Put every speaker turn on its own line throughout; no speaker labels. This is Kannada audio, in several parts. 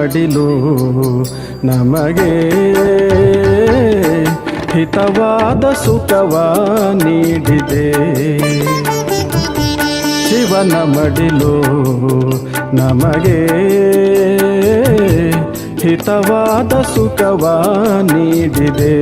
ಮಡಿಲು. ನಮಗೆ ಹಿತವಾದ ಸುಖವ ನೀಡಿದೆ. ಶಿವನ ಮಡಿಲು ನಮಗೆ ಹಿತವಾದ ಸುಖವ ನೀಡಿದೆ.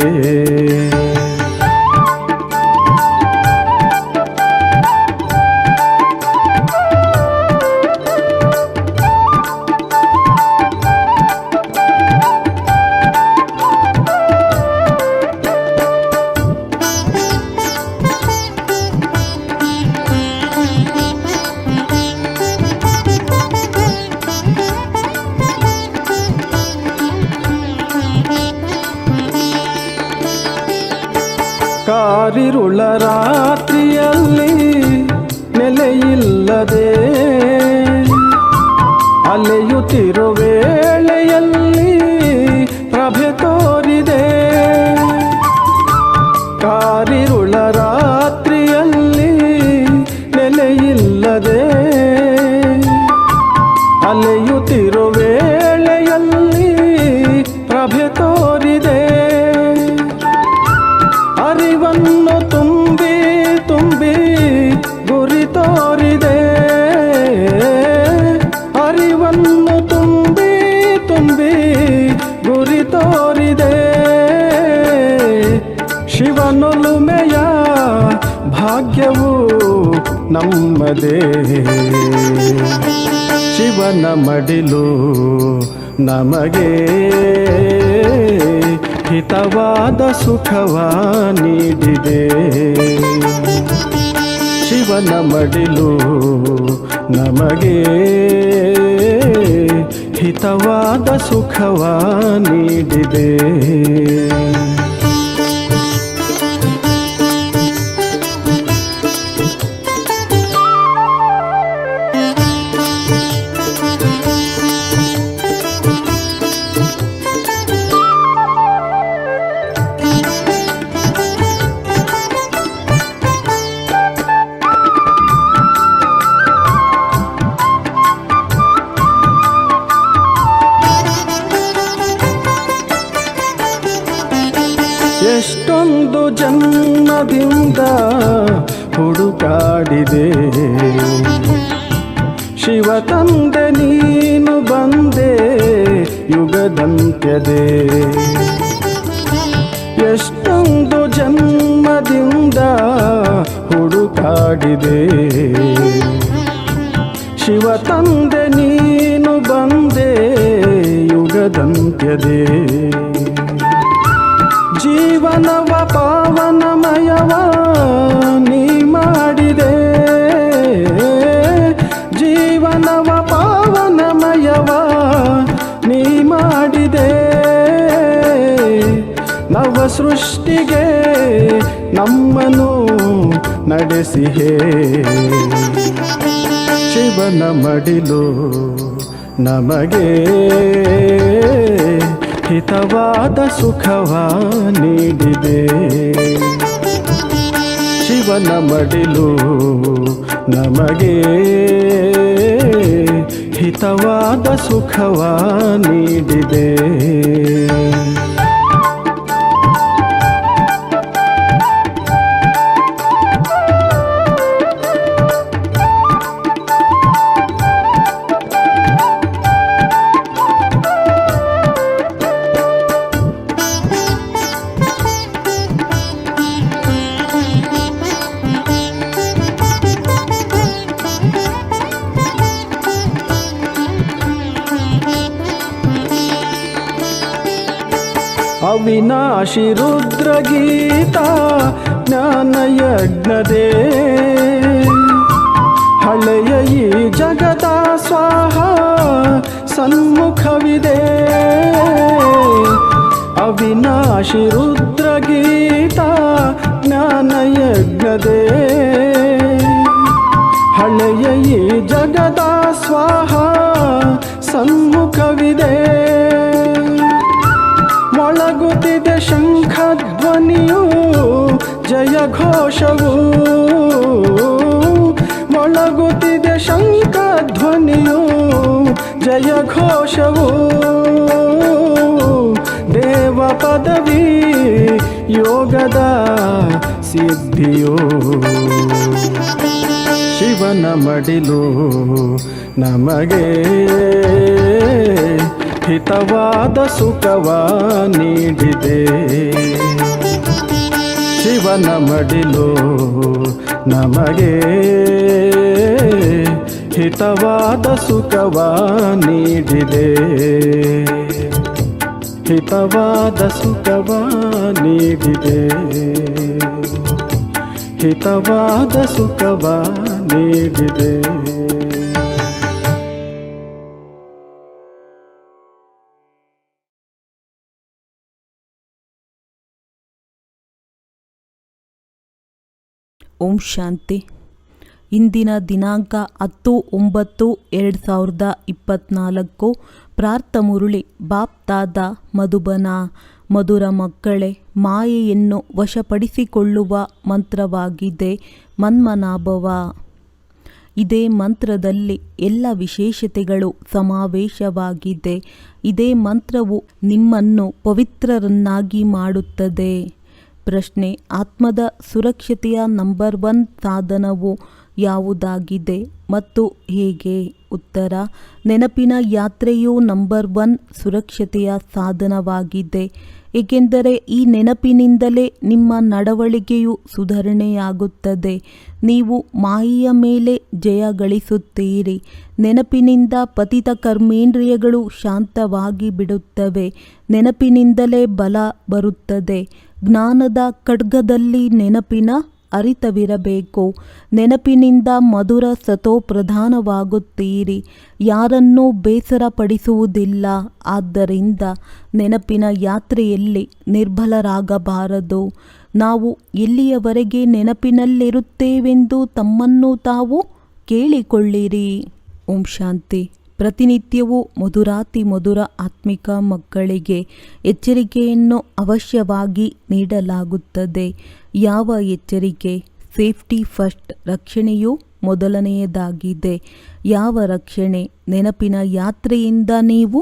ಅರಿವನ್ನು ತುಂಬಿ ತುಂಬಿ ಗುರಿ ತೋರಿದೆ. ಅರಿವನ್ನು ತುಂಬಿ ತುಂಬಿ ಗುರಿ ತೋರಿದೆ. ಶಿವನೊಲುಮೆಯ ಭಾಗ್ಯವು ನಮ್ಮದೇ ಶಿವನ ಮಡಿಲು ನಮಗೆ. ಹಿತವಾದ ಸುಖವ ನೀಡಿದೆ. ಶಿವನ ಮಡಿಲು ನಮಗೆ ಹಿತವಾದ ಸುಖವ ನೀಡಿದೆ. ಜೀವನವ ಪಾವನಮಯವ ನೀ ಮಾಡಿದೆ. ನವ ಸೃಷ್ಟಿಗೆ ನಮ್ಮನು ನಡೆಸಿಹೇ ಶಿವನ ಮಡಿಲು ನಮಗೆ ಹಿತವಾದ ಸುಖವ ನೀಡಿದೆ. ಶಿವನ ಮಡಿಲು ನಮಗೆ ಹಿತವಾದ ಸುಖವ ನೀಡಿದೆ. ಅವಿನಾಶಿ ರುದ್ರಗೀತ ಜ್ಞಾನಯಜ್ಞದೇ. ಹಳೆಯ ಈ ಜಗದ ಸ್ವಾಹ ಸನ್ಮುಖವಿದೆ. ಅವಿನಾಶಿ ರುದ್ರಗೀತ ಜ್ಞಾನಯಜ್ಞದೇ. ಹಳೆಯ ಈ ಜಗದ ಸ್ವಾಹ ಸನ್ಮುಖವಿದೆ. ಮೊಳಗುತ್ತಿದೆ ಶಂಖಧ್ವನಿಯು, ಜಯ ಘೋಷವು. ಮೊಳಗುತ್ತಿದೆ ಶಂಖಧ್ವನಿಯು, ಜಯ ಘೋಷವು. ದೇವ ಪದವಿ ಯೋಗದ ಸಿದ್ಧಿಯೋ. ಶಿವನ ಮಡಿಲು ನಮಗೆ ಹಿತವಾದ ಸುಖವ ನೀಡಿದೆ. ಶಿವನ ಮಡಿಲು ನಮಗೆ ಹಿತವಾದ ಸುಖವ ನೀಡಿದೆ. ಹಿತವಾದ ಸುಖವ ನೀಡಿದೆ. ಹಿತವಾದ ಸುಖವ ನೀಡಿದೆ.
ಓಂ ಶಾಂತಿ. ಇಂದಿನ ದಿನಾಂಕ ಹತ್ತು ಒಂಬತ್ತು ಎರಡು ಸಾವಿರದ ಇಪ್ಪತ್ತ್ನಾಲ್ಕು ಪ್ರಾರ್ಥ ಮುರುಳಿ ಬಾಪ್ತಾದ ಮಧುಬನ, ಮಧುರ ಮಕ್ಕಳೇ, ಮಾಯೆಯನ್ನು ವಶಪಡಿಸಿಕೊಳ್ಳುವ ಮಂತ್ರವಾಗಿದೆ ಮನ್ಮನಾಭವ. ಇದೇ ಮಂತ್ರದಲ್ಲಿ ಎಲ್ಲ ವಿಶೇಷತೆಗಳು ಸಮಾವೇಶವಾಗಿದೆ. ಇದೇ ಮಂತ್ರವು ನಿಮ್ಮನ್ನು ಪವಿತ್ರರನ್ನಾಗಿ ಮಾಡುತ್ತದೆ. ಪ್ರಶ್ನೆ ಆತ್ಮದ ಸುರಕ್ಷತೆಯ ನಂಬರ್ ಒನ್ ಸಾಧನವು ಯಾವುದಾಗಿದೆ ಮತ್ತು ಹೇಗೆ? ಉತ್ತರ, ನೆನಪಿನ ಯಾತ್ರೆಯು ನಂಬರ್ ಒನ್ ಸುರಕ್ಷತೆಯ ಸಾಧನವಾಗಿದೆ, ಏಕೆಂದರೆ ಈ ನೆನಪಿನಿಂದಲೇ ನಿಮ್ಮ ನಡವಳಿಕೆಯು ಸುಧಾರಣೆಯಾಗುತ್ತದೆ. ನೀವು ಮಾಯಿಯ ಮೇಲೆ ಜಯ ಗಳಿಸುತ್ತೀರಿ, ನೆನಪಿನಿಂದ ಪತಿತ ಕರ್ಮೇಂದ್ರಿಯಗಳು ಶಾಂತವಾಗಿ ಬಿಡುತ್ತವೆ, ನೆನಪಿನಿಂದಲೇ ಬಲ ಬರುತ್ತದೆ. ಜ್ಞಾನದ ಖಡ್ಗದಲ್ಲಿ ನೆನಪಿನ ಅರಿತವಿರಬೇಕು. ನೆನಪಿನಿಂದ ಮಧುರ ಸತೋ ಪ್ರಧಾನವಾಗುತ್ತೀರಿ ಯಾರನ್ನೂ ಬೇಸರಪಡಿಸುವುದಿಲ್ಲ. ಆದ್ದರಿಂದ ನೆನಪಿನ ಯಾತ್ರೆಯಲ್ಲಿ ನಿರ್ಬಲರಾಗಬಾರದು. ನಾವು ಎಲ್ಲಿಯವರೆಗೆ ನೆನಪಿನಲ್ಲಿರುತ್ತೇವೆಂದು ತಮ್ಮನ್ನು ತಾವು ಕೇಳಿಕೊಳ್ಳಿರಿ. ಓಂ ಶಾಂತಿ. ಪ್ರತಿನಿತ್ಯವೂ ಮಧುರಾತಿ ಮಧುರ ಆತ್ಮಿಕ ಮಕ್ಕಳಿಗೆ ಎಚ್ಚರಿಕೆಯನ್ನು ಅವಶ್ಯವಾಗಿ ನೀಡಲಾಗುತ್ತದೆ. ಯಾವ ಎಚ್ಚರಿಕೆ? ಸೇಫ್ಟಿ ಫಸ್ಟ್ ರಕ್ಷಣೆಯು ಮೊದಲನೆಯದಾಗಿದೆ. ಯಾವ ರಕ್ಷಣೆ? ನೆನಪಿನ ಯಾತ್ರೆಯಿಂದ ನೀವು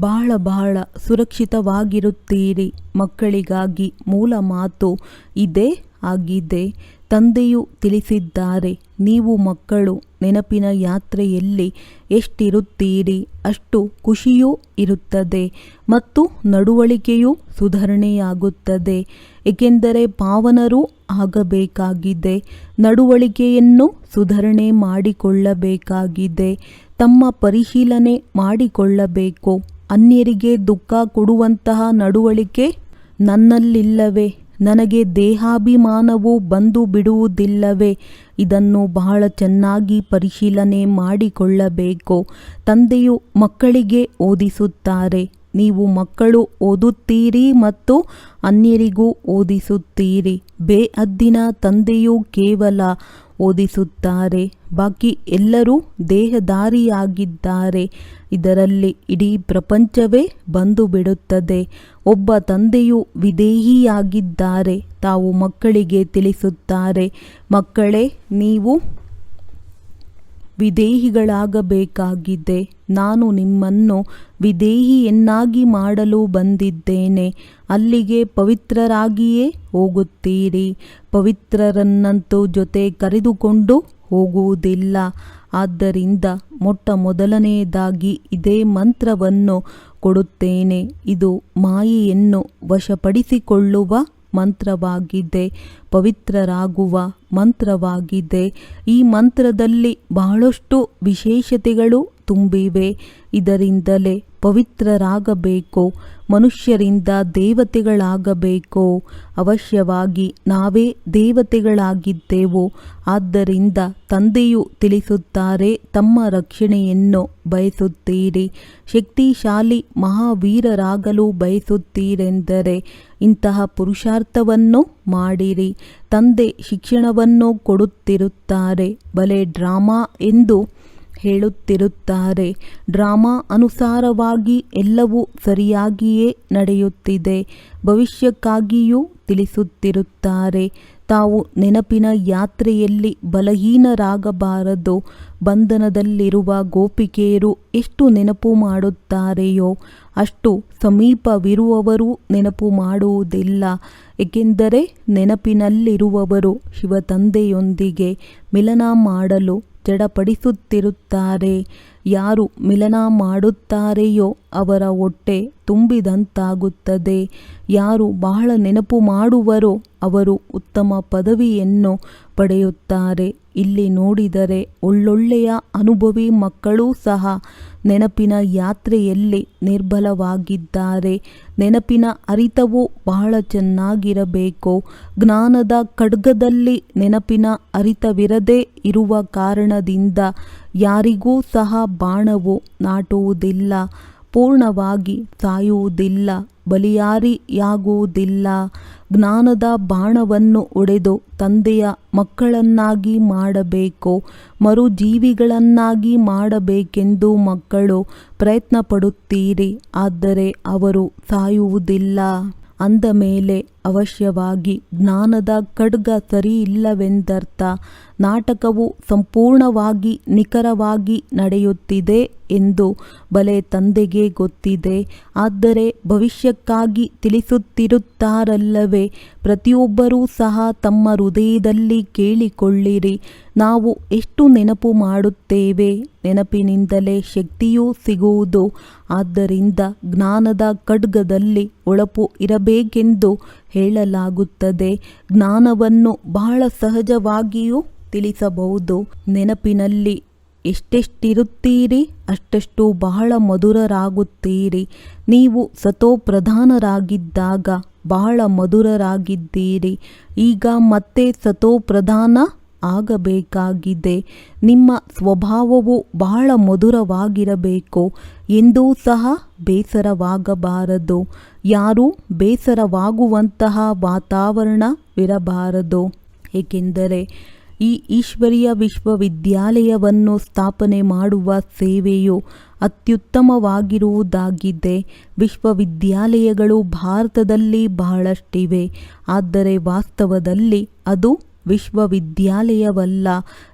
ಬಹಳ ಬಹಳ ಸುರಕ್ಷಿತವಾಗಿರುತ್ತೀರಿ. ಮಕ್ಕಳಿಗಾಗಿ ಮೂಲ ಮಾತು ಇದೇ ಆಗಿದೆ. ತಂದೆಯು ತಿಳಿಸಿದ್ದಾರೆ, ನೀವು ಮಕ್ಕಳು ನೆನಪಿನ ಯಾತ್ರೆಯಲ್ಲಿ ಎಷ್ಟಿರುತ್ತೀರಿ? ಅಷ್ಟು ಖುಷಿಯೂ ಇರುತ್ತದೆ ಮತ್ತು ನಡವಳಿಕೆಯೂ ಸುಧಾರಣೆಯಾಗುತ್ತದೆ. ಏಕೆಂದರೆ ಪಾವನರೂ ಆಗಬೇಕಾಗಿದೆ, ನಡವಳಿಕೆಯನ್ನು ಸುಧಾರಣೆ ಮಾಡಿಕೊಳ್ಳಬೇಕಾಗಿದೆ, ತಮ್ಮ ಪರಿಶೀಲನೆ ಮಾಡಿಕೊಳ್ಳಬೇಕು. ಅನ್ಯರಿಗೆ ದುಃಖ ಕೊಡುವಂತಹ ನಡವಳಿಕೆ ನನ್ನಲ್ಲಿಲ್ಲವೇ? ನನಗೆ ದೇಹಾಭಿಮಾನವು ಬಂದು ಬಿಡುವುದಿಲ್ಲವೇ? ಇದನ್ನು ಬಹಳ ಚೆನ್ನಾಗಿ ಪರಿಶೀಲನೆ ಮಾಡಿಕೊಳ್ಳಬೇಕು. ತಂದೆಯು ಮಕ್ಕಳಿಗೆ ಓದಿಸುತ್ತಾರೆ. ನೀವು ಮಕ್ಕಳು ಓದುತ್ತೀರಿ ಮತ್ತು ಅನ್ಯರಿಗೂ ಓದಿಸುತ್ತೀರಿ. ಬೇಅದ್ದಿನ ತಂದೆಯು ಕೇವಲ ಓದಿಸುತ್ತಾರೆ. ಬಾಕಿ ಎಲ್ಲರೂ ದೇಹದಾರಿಯಾಗಿದ್ದಾರೆ ಇದರಲ್ಲಿ ಇಡೀ ಪ್ರಪಂಚವೇ ಬಂದು ಬಿಡುತ್ತದೆ ಒಬ್ಬ ತಂದೆಯು ವಿದೇಹಿಯಾಗಿದ್ದಾರೆ. ತಾವು ಮಕ್ಕಳಿಗೆ ತಿಳಿಸುತ್ತಾರೆ, ಮಕ್ಕಳೇ, ನೀವು ವಿದೇಹಿಗಳಾಗಬೇಕಾಗಿದೆ. ನಾನು ನಿಮ್ಮನ್ನು ವಿದೇಹಿಯನ್ನಾಗಿ ಮಾಡಲು ಬಂದಿದ್ದೇನೆ. ಅಲ್ಲಿಗೆ ಪವಿತ್ರರಾಗಿಯೇ ಹೋಗುತ್ತೀರಿ. ಪವಿತ್ರರನ್ನಂತೂ ಜೊತೆ ಕರೆದುಕೊಂಡು ಹೋಗುವುದಿಲ್ಲ. ಆದ್ದರಿಂದ ಮೊಟ್ಟ ಮೊದಲನೆಯದಾಗಿ ಇದೇ ಮಂತ್ರವನ್ನು ಕೊಡುತ್ತೇನೆ. ಇದು ಮಾಯೆಯನ್ನು ವಶಪಡಿಸಿಕೊಳ್ಳುವ ಮಂತ್ರವಾಗಿದೆ. ಪವಿತ್ರರಾಗುವ ಮಂತ್ರವಾಗಿದೆ. ಈ ಮಂತ್ರದಲ್ಲಿ ಬಹಳಷ್ಟು ವಿಶೇಷತೆಗಳು ತುಂಬಿವೆ. ಇದರಿಂದಲೇ ಪವಿತ್ರರಾಗಬೇಕು, ಮನುಷ್ಯರಿಂದ ದೇವತೆಗಳಾಗಬೇಕೋ. ಅವಶ್ಯವಾಗಿ ನಾವೇ ದೇವತೆಗಳಾಗಿದ್ದೆವು, ಆದ್ದರಿಂದ ತಂದೆಯು ತಿಳಿಸುತ್ತಾರೆ, ತಮ್ಮ ರಕ್ಷಣೆಯನ್ನು ಬಯಸುತ್ತೀರಿ. ಶಕ್ತಿಶಾಲಿ ಮಹಾವೀರರಾಗಲು ಬಯಸುತ್ತೀರೆಂದರೆ ಇಂತಹ ಪುರುಷಾರ್ಥವನ್ನು ಮಾಡಿರಿ. ತಂದೆ ಶಿಕ್ಷಣವನ್ನು ಕೊಡುತ್ತಿರುತ್ತಾರೆ. ಬಲೆ ಡ್ರಾಮಾ ಎಂದು ಹೇಳುತ್ತಿರುತ್ತಾರೆ. ಡ್ರಾಮಾ ಅನುಸಾರವಾಗಿ ಎಲ್ಲವೂ ಸರಿಯಾಗಿಯೇ ನಡೆಯುತ್ತಿದೆ. ಭವಿಷ್ಯಕ್ಕಾಗಿಯೂ ತಿಳಿಸುತ್ತಿರುತ್ತಾರೆ. ತಾವು ನೆನಪಿನ ಯಾತ್ರೆಯಲ್ಲಿ ಬಲಹೀನರಾಗಬಾರದು. ಬಂಧನದಲ್ಲಿರುವ ಗೋಪಿಕೆಯರು ಎಷ್ಟು ನೆನಪು ಮಾಡುತ್ತಾರೆಯೋ, ಅಷ್ಟು ಸಮೀಪವಿರುವವರು ನೆನಪು ಮಾಡುವುದಿಲ್ಲ. ಏಕೆಂದರೆ ನೆನಪಿನಲ್ಲಿರುವವರು ಶಿವತಂದೆಯೊಂದಿಗೆ ಮಿಲನ ಮಾಡಲು ಜಡಪಡಿಸುತ್ತಿರುತ್ತಾರೆ ಯಾರು ಮಿಲನ ಮಾಡುತ್ತಾರೆಯೋ ಅವರ ಹೊಟ್ಟೆ ತುಂಬಿದಂತಾಗುತ್ತದೆ. ಯಾರು ಬಹಳ ನೆನಪು ಮಾಡುವರೋ ಅವರು ಉತ್ತಮ ಪದವಿಯನ್ನು ಪಡೆಯುತ್ತಾರೆ. ಇಲ್ಲಿ ನೋಡಿದರೆ ಒಳ್ಳೊಳ್ಳೆಯ ಅನುಭವಿ ಮಕ್ಕಳೂ ಸಹ ನೆನಪಿನ ಯಾತ್ರೆಯಲ್ಲಿ ನಿರ್ಬಲವಾಗಿದ್ದಾರೆ. ನೆನಪಿನ ಅರಿತವು ಬಹಳ ಚೆನ್ನಾಗಿರಬೇಕು. ಜ್ಞಾನದ ಖಡ್ಗದಲ್ಲಿ ನೆನಪಿನ ಅರಿತವಿರದೇ ಇರುವ ಕಾರಣದಿಂದ ಯಾರಿಗೂ ಸಹ ಬಾಣವು ನಾಟುವುದಿಲ್ಲ. ಪೂರ್ಣವಾಗಿ ಸಾಯುವುದಿಲ್ಲ ಬಲಿಯಾರಿಯಾಗುವುದಿಲ್ಲ. ಜ್ಞಾನದ ಬಾಣವನ್ನು ಒಡೆದು ತಂದೆಯ ಮಕ್ಕಳನ್ನಾಗಿ ಮಾಡಬೇಕು, ಮರುಜೀವಿಗಳನ್ನಾಗಿ ಮಾಡಬೇಕೆಂದು ಮಕ್ಕಳು ಪ್ರಯತ್ನ ಪಡುತ್ತೀರಿ ಆದರೆ ಅವರು ಸಾಯುವುದಿಲ್ಲ ಅಂದ ಮೇಲೆ ಅವಶ್ಯವಾಗಿ ಜ್ಞಾನದ ಖಡ್ಗ ಸರಿಯಿಲ್ಲವೆಂದರ್ಥ ನಾಟಕವು ಸಂಪೂರ್ಣವಾಗಿ ನಿಖರವಾಗಿ ನಡೆಯುತ್ತಿದೆ ಎಂದು ಬಲೆ ತಂದೆಗೆ ಗೊತ್ತಿದೆ. ಆದರೆ ಭವಿಷ್ಯಕ್ಕಾಗಿ ತಿಳಿಸುತ್ತಿರುತ್ತಾರಲ್ಲವೇ, ಪ್ರತಿಯೊಬ್ಬರೂ ಸಹ ತಮ್ಮ ಹೃದಯದಲ್ಲಿ ಕೇಳಿಕೊಳ್ಳಿರಿ. ನಾವು ಎಷ್ಟು ನೆನಪು ಮಾಡುತ್ತೇವೆ? ನೆನಪಿನಿಂದಲೇ ಶಕ್ತಿಯೂ ಸಿಗುವುದು. ಆದ್ದರಿಂದ ಜ್ಞಾನದ ಖಡ್ಗದಲ್ಲಿ ಒಳಪು ಇರಬೇಕೆಂದು ಹೇಳಲಾಗುತ್ತದೆ. ಜ್ಞಾನವನ್ನು ಬಹಳ ಸಹಜವಾಗಿಯೂ ತಿಳಿಸಬಹುದು. ನೆನಪಿನಲ್ಲಿ ಎಷ್ಟೆಷ್ಟಿರುತ್ತೀರಿ, ಅಷ್ಟೆಷ್ಟು ಬಹಳ ಮಧುರರಾಗುತ್ತೀರಿ. ನೀವು ಸತೋಪ್ರಧಾನರಾಗಿದ್ದಾಗ ಬಹಳ ಮಧುರರಾಗಿದ್ದೀರಿ. ಈಗ ಮತ್ತೆ ಸತೋಪ್ರಧಾನ ಆಗಬೇಕಾಗಿದೆ. ನಿಮ್ಮ ಸ್ವಭಾವವು ಬಹಳ ಮಧುರವಾಗಿರಬೇಕು. ಎಂದೂ ಸಹ ಬೇಸರವಾಗಬಾರದು. ಯಾರೂ ಬೇಸರವಾಗುವಂತಹ ವಾತಾವರಣವಿರಬಾರದು. ಏಕೆಂದರೆ ಈ ಈಶ್ವರೀಯ ವಿಶ್ವವಿದ್ಯಾಲಯವನ್ನು ಸ್ಥಾಪನೆ ಮಾಡುವ ಸೇವೆಯು ಅತ್ಯುತ್ತಮವಾಗಿರುವುದಾಗಿದೆ. ವಿಶ್ವವಿದ್ಯಾಲಯಗಳು ಭಾರತದಲ್ಲಿ ಬಹಳಷ್ಟಿವೆ. ಆದರೆ ವಾಸ್ತವದಲ್ಲಿ ಅದು ವಿಶ್ವವಿದ್ಯಾಲಯವಲ್ಲ.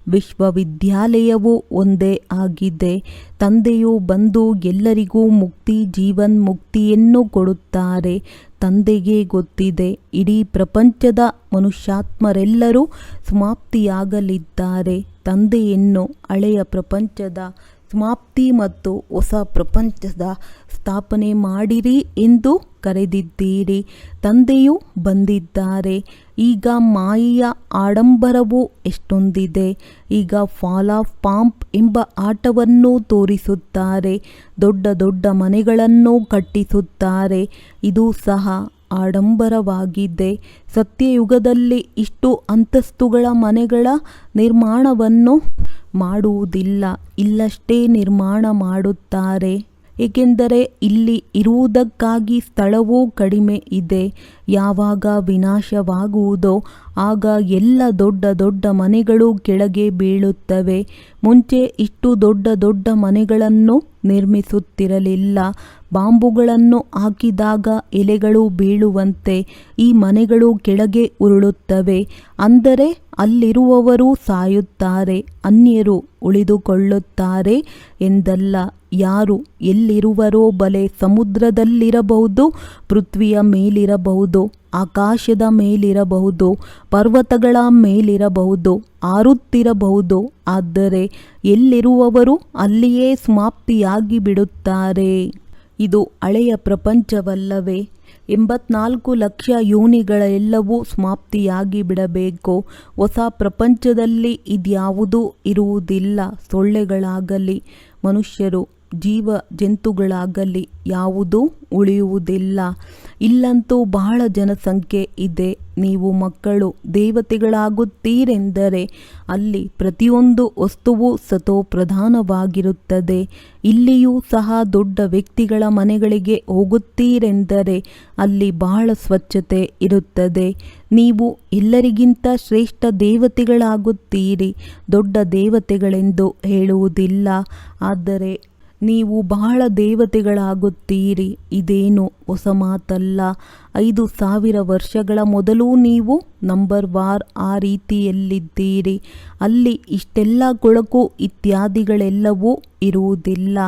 ವಿಶ್ವವಿದ್ಯಾಲಯವು ಒಂದೇ ಆಗಿದೆ. ತಂದೆಯು ಬಂದು ಎಲ್ಲರಿಗೂ ಮುಕ್ತಿ, ಜೀವನ್ ಮುಕ್ತಿಯನ್ನು ಕೊಡುತ್ತಾರೆ. ತಂದೆಗೆ ಗೊತ್ತಿದೆ, ಇಡೀ ಪ್ರಪಂಚದ ಮನುಷ್ಯಾತ್ಮರೆಲ್ಲರೂ ಸಮಾಪ್ತಿಯಾಗಲಿದ್ದಾರೆ. ತಂದೆಯನ್ನು ಹಳೆಯ ಪ್ರಪಂಚದ ಸಮಾಪ್ತಿ ಮತ್ತು ಹೊಸ ಪ್ರಪಂಚದ ಸ್ಥಾಪನೆ ಮಾಡಿರಿ ಎಂದು ಕರೆದಿದ್ದೀರಿ. ತಂದೆಯು ಬಂದಿದ್ದಾರೆ. ಈಗ ಮಾಯಿಯ ಆಡಂಬರವು ಎಷ್ಟೊಂದಿದೆ. ಈಗ ಫಾಲ್ ಆಫ್ ಪಾಂಪ್ ಎಂಬ ಆಟವನ್ನು ತೋರಿಸುತ್ತಾರೆ. ದೊಡ್ಡ ದೊಡ್ಡ ಮನೆಗಳನ್ನು ಕಟ್ಟಿಸುತ್ತಾರೆ. ಇದು ಸಹ ಆಡಂಬರವಾಗಿದೆ. ಸತ್ಯಯುಗದಲ್ಲಿ ಇಷ್ಟು ಅಂತಸ್ತುಗಳ ಮನೆಗಳ ನಿರ್ಮಾಣವನ್ನು ಮಾಡುವುದಿಲ್ಲ. ಇಲ್ಲಷ್ಟೇ ನಿರ್ಮಾಣ ಮಾಡುತ್ತಾರೆ. ಏಕೆಂದರೆ ಇಲ್ಲಿ ಇರುವುದಕ್ಕಾಗಿ ಸ್ಥಳವೂ ಕಡಿಮೆ ಇದೆ. ಯಾವಾಗ ವಿನಾಶವಾಗುವುದೋ ಆಗ ಎಲ್ಲ ದೊಡ್ಡ ದೊಡ್ಡ ಮನೆಗಳು ಕೆಳಗೆ ಬೀಳುತ್ತವೆ. ಮುಂಚೆ ಇಷ್ಟು ದೊಡ್ಡ ದೊಡ್ಡ ಮನೆಗಳನ್ನು ನಿರ್ಮಿಸುತ್ತಿರಲಿಲ್ಲ. ಬಾಂಬುಗಳನ್ನು ಹಾಕಿದಾಗ ಎಲೆಗಳು ಬೀಳುವಂತೆ ಈ ಮನೆಗಳು ಕೆಳಗೆ ಉರುಳುತ್ತವೆ. ಅಂದರೆ ಅಲ್ಲಿರುವವರು ಸಾಯುತ್ತಾರೆ, ಅನ್ಯರು ಉಳಿದುಕೊಳ್ಳುತ್ತಾರೆ ಎಂದಲ್ಲ. ಯಾರು ಎಲ್ಲಿರುವರೋ ಬಲೆ ಸಮುದ್ರದಲ್ಲಿರಬಹುದು, ಪೃಥ್ವಿಯ ಮೇಲಿರಬಹುದು. ಆಕಾಶದ ಮೇಲಿರಬಹುದು, ಪರ್ವತಗಳ ಮೇಲಿರಬಹುದು, ಆರುತ್ತಿರಬಹುದು. ಆದರೆ ಎಲ್ಲಿರುವವರು ಅಲ್ಲಿಯೇ ಸಮಾಪ್ತಿಯಾಗಿ ಬಿಡುತ್ತಾರೆ ಇದು ಹಳೆಯ ಪ್ರಪಂಚವಲ್ಲವೇ? ಎಂಬತ್ನಾಲ್ಕು ಲಕ್ಷ ಯೋನಿಗಳೆಲ್ಲವೂ ಸಮಾಪ್ತಿಯಾಗಿ ಬಿಡಬೇಕು ಹೊಸ ಪ್ರಪಂಚದಲ್ಲಿ ಇದ್ಯಾವುದೂ ಇರುವುದಿಲ್ಲ. ಸೊಳ್ಳೆಗಳಾಗಲಿ, ಮನುಷ್ಯರು ಜೀವ ಜಂತುಗಳಾಗಲಿ ಯಾವುದೂ ಉಳಿಯುವುದಿಲ್ಲ. ಇಲ್ಲಂತೂ ಬಹಳ ಜನಸಂಖ್ಯೆ ಇದೆ. ನೀವು ಮಕ್ಕಳು ದೇವತೆಗಳಾಗುತ್ತೀರೆಂದರೆ ಅಲ್ಲಿ ಪ್ರತಿಯೊಂದು ವಸ್ತುವು ಸತೋ ಪ್ರಧಾನವಾಗಿರುತ್ತದೆ ಇಲ್ಲಿಯೂ ಸಹ ದೊಡ್ಡ ವ್ಯಕ್ತಿಗಳ ಮನೆಗಳಿಗೆ ಹೋಗುತ್ತೀರೆಂದರೆ ಅಲ್ಲಿ ಬಹಳ ಸ್ವಚ್ಛತೆ ಇರುತ್ತದೆ. ನೀವು ಎಲ್ಲರಿಗಿಂತ ಶ್ರೇಷ್ಠ ದೇವತೆಗಳಾಗುತ್ತೀರಿ. ದೊಡ್ಡ ದೇವತೆಗಳೆಂದು ಹೇಳುವುದಿಲ್ಲ. ಆದರೆ ನೀವು ಬಹಳ ದೇವತೆಗಳಾಗುತ್ತೀರಿ. ಇದೇನು ಹೊಸ ಮಾತಲ್ಲ. ಐದು ಸಾವಿರ ವರ್ಷಗಳ ಮೊದಲು ನೀವು ನಂಬರ್ ವಾರ್ ಆ ರೀತಿಯಲ್ಲಿದ್ದೀರಿ. ಅಲ್ಲಿ ಇಷ್ಟೆಲ್ಲ ಕೊಳಕು ಇತ್ಯಾದಿಗಳೆಲ್ಲವೂ ಇರುವುದಿಲ್ಲ.